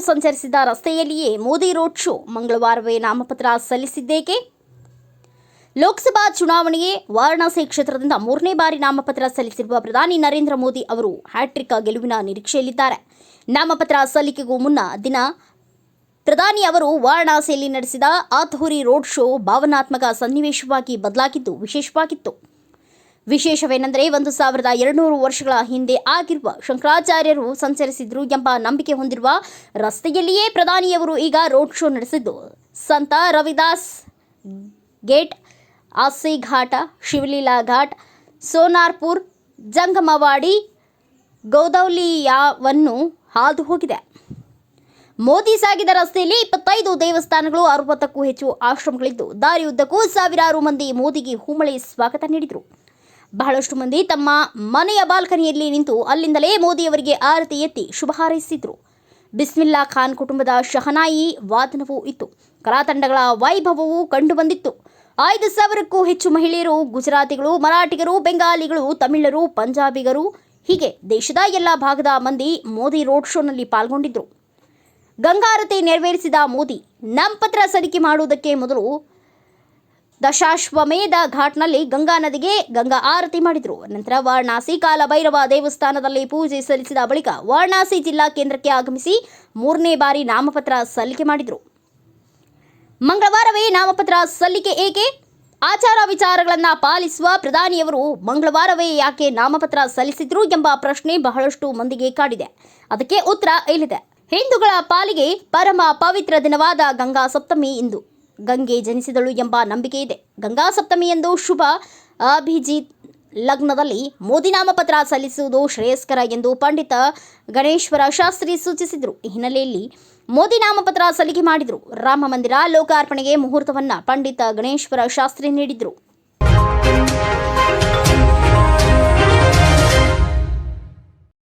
ಸಂಚರಿಸಿದ ರಸ್ತೆಯಲ್ಲಿಯೇ Modi road show ಮಂಗಳವಾರವೇ ನಾಮಪತ್ರ ಸಲ್ಲಿಸಿದ್ದೇಕೆ? ಲೋಕಸಭಾ ಚುನಾವಣೆಗೆ ವಾರಣಾಸಿ ಕ್ಷೇತ್ರದಿಂದ ಮೂರನೇ ಬಾರಿ ನಾಮಪತ್ರ ಸಲ್ಲಿಸಿರುವ ಪ್ರಧಾನಿ ನರೇಂದ್ರ ಮೋದಿ ಅವರು ಹ್ಯಾಟ್ರಿಕ್ ಗೆಲುವಿನ ನಿರೀಕ್ಷೆಯಲ್ಲಿದ್ದಾರೆ. ನಾಮಪತ್ರ ಸಲ್ಲಿಕೆಗೂ ಮುನ್ನ ದಿನ ಪ್ರಧಾನಿ ಅವರು ವಾರಣಾಸಿಯಲ್ಲಿ ನಡೆಸಿದ ಆತಹುರಿ ರೋಡ್ ಶೋ ಭಾವನಾತ್ಮಕ ಸನ್ನಿವೇಶವಾಗಿ ಬದಲಾಗಿದ್ದು ವಿಶೇಷವಾಗಿತ್ತು. ವಿಶೇಷವೇನೆಂದರೆ ಒಂದು ಸಾವಿರದ ಎರಡುನೂರು ವರ್ಷಗಳ ಹಿಂದೆ ಆಗಿರುವ ಶಂಕರಾಚಾರ್ಯರು ಸಂಚರಿಸಿದ್ರು ಎಂಬ ನಂಬಿಕೆ ಹೊಂದಿರುವ ರಸ್ತೆಯಲ್ಲಿಯೇ ಪ್ರಧಾನಿಯವರು ಈಗ ರೋಡ್ ಶೋ ನಡೆಸಿದ್ದು. ಸಂತ ರವಿದಾಸ್ ಗೇಟ್ ಆಸಿ ಘಾಟ ಶಿವಲೀಲಾ ಘಾಟ್, ಸೋನಾರ್ಪುರ್, ಜಂಗಮವಾಡಿ, ಗೌದೌಲಿಯಾವನ್ನು ಹಾದು ಹೋಗಿದೆ. ಮೋದಿ ಸಾಗಿದ ರಸ್ತೆಯಲ್ಲಿ ಇಪ್ಪತ್ತೈದು ದೇವಸ್ಥಾನಗಳು, ಅರವತ್ತಕ್ಕೂ ಹೆಚ್ಚು ಆಶ್ರಮಗಳಿದ್ದು, ದಾರಿಯುದ್ದಕ್ಕೂ ಸಾವಿರಾರು ಮಂದಿ ಮೋದಿಗೆ ಹೂಮಳೆ ಸ್ವಾಗತ ನೀಡಿದರು. ಬಹಳಷ್ಟು ಮಂದಿ ತಮ್ಮ ಮನೆಯ ಬಾಲ್ಕನಿಯಲ್ಲಿ ನಿಂತು ಅಲ್ಲಿಂದಲೇ ಮೋದಿಯವರಿಗೆ ಆರತಿ ಎತ್ತಿ ಶುಭ ಹಾರೈಸಿದ್ರು. ಬಿಸ್ಮಿಲ್ಲಾ ಖಾನ್ ಕುಟುಂಬದ ಶಹನಾಯಿ ವಾದನವೂ ಇತ್ತು. ಕಲಾತಂಡಗಳ ವೈಭವವೂ ಕಂಡುಬಂದಿತ್ತು. ಐದು ಸಾವಿರಕ್ಕೂ ಹೆಚ್ಚು ಮಹಿಳೆಯರು, ಗುಜರಾತಿಗಳು, ಮರಾಠಿಗರು, ಬೆಂಗಾಲಿಗಳು, ತಮಿಳರು, ಪಂಜಾಬಿಗರು, ಹೀಗೆ ದೇಶದ ಎಲ್ಲ ಭಾಗದ ಮಂದಿ ಮೋದಿ ರೋಡ್ ಶೋನಲ್ಲಿ ಪಾಲ್ಗೊಂಡಿದ್ದರು ಗಂಗಾರತಿ ನೆರವೇರಿಸಿದ ಮೋದಿ, ನಾಮಪತ್ರ ಸಲ್ಲಿಕೆ ಮಾಡುವುದಕ್ಕೆ ಮೊದಲು ದಶಾಶ್ವಮೇಧ ಘಾಟ್ನಲ್ಲಿ ಗಂಗಾ ನದಿಗೆ ಗಂಗಾ ಆರತಿ ಮಾಡಿದರು. ನಂತರ ವಾರಣಾಸಿ ಕಾಲಭೈರವ ದೇವಸ್ಥಾನದಲ್ಲಿ ಪೂಜೆ ಸಲ್ಲಿಸಿದ ಬಳಿಕ ವಾರಣಾಸಿ ಜಿಲ್ಲಾ ಕೇಂದ್ರಕ್ಕೆ ಆಗಮಿಸಿ ಮೂರನೇ ಬಾರಿ ನಾಮಪತ್ರ ಸಲ್ಲಿಕೆ ಮಾಡಿದರು. ಮಂಗಳವಾರವೇ ನಾಮಪತ್ರ ಸಲ್ಲಿಕೆ ಏಕೆ? ಆಚಾರ ವಿಚಾರಗಳನ್ನು ಪಾಲಿಸುವ ಪ್ರಧಾನಿಯವರು ಮಂಗಳವಾರವೇ ಯಾಕೆ ನಾಮಪತ್ರ ಸಲ್ಲಿಸಿದ್ರು ಎಂಬ ಪ್ರಶ್ನೆ ಬಹಳಷ್ಟು ಮಂದಿಗೆ ಕಾಡಿದೆ. ಅದಕ್ಕೆ ಉತ್ತರ ಇಲ್ಲಿದೆ. ಹಿಂದೂಗಳ ಪಾಲಿಗೆ ಪರಮ ಪವಿತ್ರ ದಿನವಾದ ಗಂಗಾ ಸಪ್ತಮಿ ಇಂದು. ಗಂಗೆ ಜನಿಸಿದಳು ಎಂಬ ನಂಬಿಕೆ ಇದೆ. ಗಂಗಾ ಸಪ್ತಮಿ ಎಂದು ಶುಭ. ಅಭಿಜಿತ್ ಲಗ್ನದಲ್ಲಿ ಮೋದಿ ನಾಮಪತ್ರ ಸಲ್ಲಿಸುವುದು ಶ್ರೇಯಸ್ಕರ ಎಂದು ಪಂಡಿತ ಗಣೇಶ್ವರ ಶಾಸ್ತ್ರಿ ಸೂಚಿಸಿದರು. ಈ ಹಿನ್ನೆಲೆಯಲ್ಲಿ ಮೋದಿ ನಾಮಪತ್ರ ಸಲ್ಲಿಕೆ ಮಾಡಿದರು. ರಾಮ ಮಂದಿರ ಲೋಕಾರ್ಪಣೆಗೆ ಮುಹೂರ್ತವನ್ನು ಪಂಡಿತ ಗಣೇಶ್ವರ ಶಾಸ್ತ್ರಿ ನೀಡಿದರು.